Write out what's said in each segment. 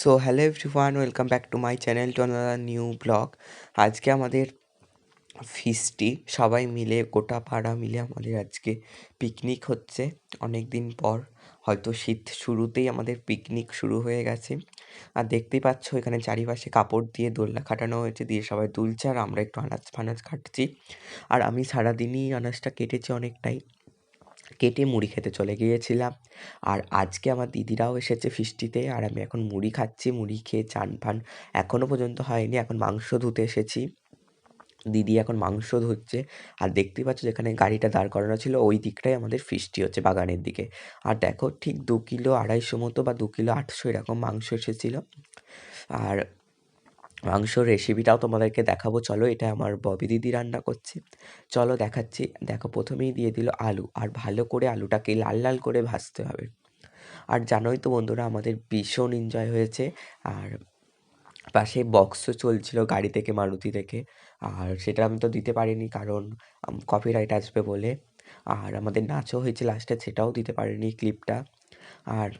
So hello everyone welcome back to my channel to another new vlog আজকে আমাদের ফিস্টি সবাই মিলে গোটা পাড়া মিলে আমাদের আজকে পিকনিক হচ্ছে। অনেক দিন পর, হয়তো শীত শুরুতেই আমাদের পিকনিক শুরু হয়ে গেছে। আর দেখতেই পাচ্ছ, এখানে চারিপাশে কাপড় দিয়ে দোলনা খাটানো হয়েছে, দিয়ে সবাই দুলছে আর আমরা একটু আনাজ ফানাজ কাটছি। আর আমি সারাদিনই আনাজটা কেটেছি অনেকটাই। কেটে মুড়ি খেতে চলে গিয়েছিলাম। আর আজকে আমার দিদিরাও এসেছে ফিস্টিতে, আর আমি এখন মুড়ি খাচ্ছি, মুড়ি খেয়ে চান ফান এখনও পর্যন্ত হয়নি, এখন মাংস ধুতে এসেছি। দিদি এখন মাংস ধুচ্ছে, আর দেখতেই পাচ্ছ যেখানে গাড়িটা দাঁড় করানো ছিল, ওই দিকটাই আমাদের ফিস্টি হচ্ছে বাগানের দিকে। আর দেখো ঠিক দু কিলো আড়াইশো মতো বা দু কিলো আটশো এরকম মাংস এসেছিল। আর মাংসর রেসিপিটাও তোমাদেরকে দেখাবো। চলো এটা আমার ববি দিদি রান্না করছে। চলো দেখাচ্ছি। দেখো, প্রথমেই দিয়ে দিল আলু। আর ভালো করে আলুটাকে লাল লাল করে ভাজতে হবে। আর জানোই তো বন্ধুরা, আমাদের ভীষণ এনজয় হয়েছে। আর পাশে বক্সও চলছিল গাড়ি থেকে, মারুতি থেকে। আর সেটা আমি তো দিতে পারিনি, কারণ কপিরাইট আসবে বলে। আর আমাদের নাচও হয়েছে লাস্টে সেটাও দিতে পারিনি ক্লিপটা আর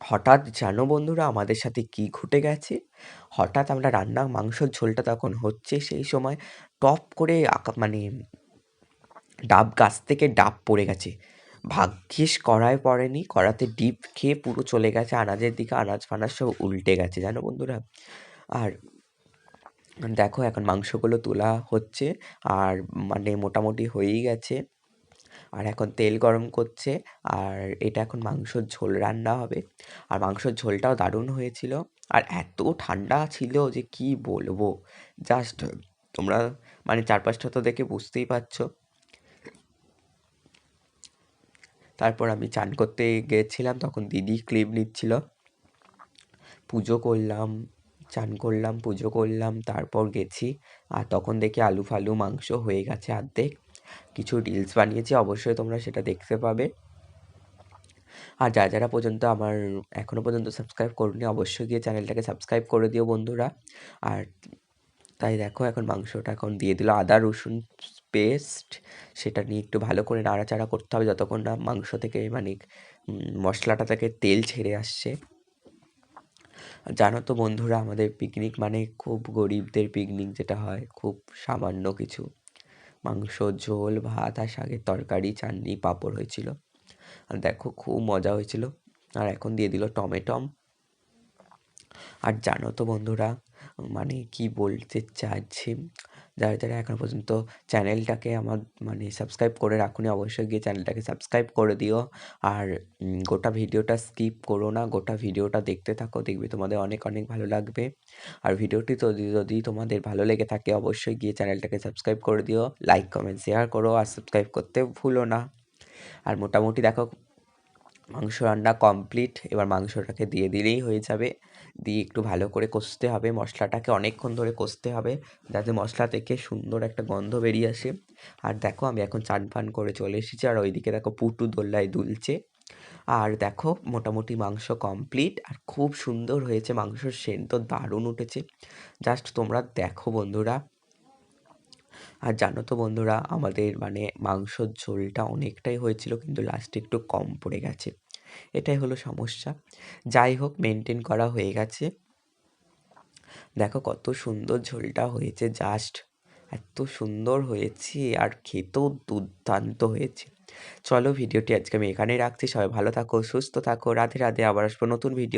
হঠাৎ জানো বন্ধুরা আমাদের সাথে কি ঘটে গেছে? হঠাৎ আমরা রান্না মাংসর ঝোলটা তখন হচ্ছে সেই সময় টপ করে মানে ডাব গাছ থেকে ডাব পড়ে গেছে। ভাগ্যিস কড়ায় পড়েনি, কড়াতে ডিপ খেয়ে পুরো চলে গেছে, আনাজের দিকে আনাজ ফানাজ সব উল্টে গেছে, জানো বন্ধুরা। আর দেখো এখন মাংসগুলো তোলা হচ্ছে, আর মানে মোটামুটি হয়েই গেছে। আর এখন তেল গরম করছে, আর এটা এখন মাংসর ঝোল রান্না হবে। আর মাংসর ঝোলটাও দারুণ হয়েছিল। আর এত ঠান্ডা ছিল যে কি বলব? জাস্ট তোমরা মানে চারপাশটা তো দেখে বুঝতেই পারছ। তারপর আমি চান করতে গেছিলাম, তখন দিদি ক্লিপ নিচ্ছিল। পুজো করলাম, চান করলাম, পুজো করলাম, তারপর গেছি। আর তখন দেখি আলু ফালু মাংস হয়ে গেছে অর্ধেক। কিছু রিলস বানিয়েছি, অবশ্যই তোমরা সেটা দেখতে পাবে। আর যারা যারা পর্যন্ত আমার এখনও পর্যন্ত সাবস্ক্রাইব করুনি, অবশ্যই গিয়ে চ্যানেলটাকে সাবস্ক্রাইব করে দিও বন্ধুরা। আর তাই দেখো, এখন মাংসটা এখন দিয়ে দিল আদা, রসুন পেস্ট সেটা নিয়ে একটু ভালো করে নাড়াচাড়া করতে হবে যতক্ষণ না মাংস থেকে মানে মশলাটা থেকে তেল ছেড়ে আসছে। জানো তো বন্ধুরা, আমাদের পিকনিক মানে খুব গরিবদের পিকনিক যেটা হয়, খুব সামান্য কিছু। মাংস, ঝোল, ভাত আর শাকের তরকারি, চাটনি, পাঁপড় হয়েছিল। আর দেখো, খুব মজা হয়েছিল। আর এখন দিয়ে দিল টমেটম। আর জানো তো বন্ধুরা মানে কি বলতে চাইছি? যারা যারা এখনও পর্যন্ত চ্যানেলটাকে আমার মানে সাবস্ক্রাইব করে রাখুনি, অবশ্যই গিয়ে চ্যানেলটাকে সাবস্ক্রাইব করে দিও। আর গোটা ভিডিওটা স্কিপ করো না, গোটা ভিডিওটা দেখতে থাকো, দেখবে তোমাদের অনেক অনেক ভালো লাগবে। আর ভিডিওটি তো যদি তোমাদের ভালো লেগে থাকে, অবশ্যই গিয়ে চ্যানেলটাকে সাবস্ক্রাইব করে দিও। লাইক কমেন্ট শেয়ার করো, আর সাবস্ক্রাইব করতে ভুলো না। আর মোটামুটি দেখো মাংস রান্না কমপ্লিট এবার মাংসটাকে দিয়ে দিলেই হয়ে যাবে। দিয়ে একটু ভালো করে কষতে হবে, মশলাটাকে অনেকক্ষণ ধরে কষতে হবে, যাতে মশলা থেকে সুন্দর একটা গন্ধ বেরিয়ে আসে। আর দেখো, আমি এখন চান ফান করে চলে এসেছি, আর ওইদিকে দেখো পুটু দোল্লায় দুলছে। আর দেখো, মোটামুটি মাংস কমপ্লিট আর খুব সুন্দর হয়েছে মাংসর সেন্ট, তো দারুণ উঠেছে। জাস্ট তোমরা দেখো বন্ধুরা। আর জানো তো বন্ধুরা, আমাদের মানে মাংসর ঝোলটা অনেকটাই হয়েছিল, কিন্তু লাস্টে একটু কম পড়ে গেছে। এটাই হলো সমস্যা। যাই হোক মেনটেন করা হয়ে গেছে। দেখো কত সুন্দর ঝোলটা হয়েছে জাস্ট এত সুন্দর হয়েছে, আর খেতেও দুর্দান্ত হয়েছে। চলো, ভিডিওটি আজকে আমি এখানেই রাখছি। সবাই ভালো থাকো, সুস্থ থাকো, রাধে রাধে, আবার আসব নতুন ভিডিও